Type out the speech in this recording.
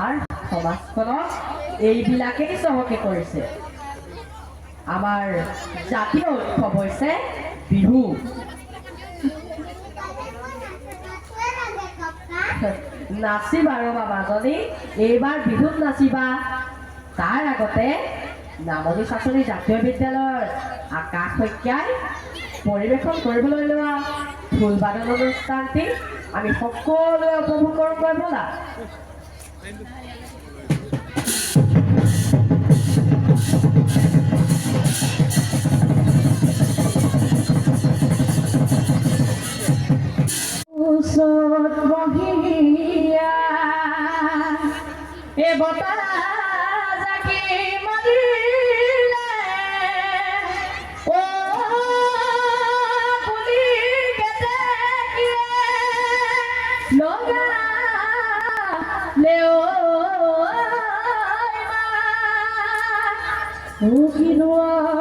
আমাৰ সমাজখনক এইবিলাকেই চহকী কৰিছে। আমাৰ জাতীয় উৎসৱ হৈছে বিহু। নাচিবা ৰ'বা মাজনী এইবাৰ বিহুত নাচিবা। তাৰ আগতে নামনি চাচনি জাতীয় বিদ্যালয়ৰ আকাশ শইকীয়াই পৰিৱেশন কৰিবলৈ লোৱা ঢোলবাদন অনুষ্ঠানটি আমি সকলোৱে উপভোগ কৰোঁগৈ ব'লা। এ বতাহ 大きい。のは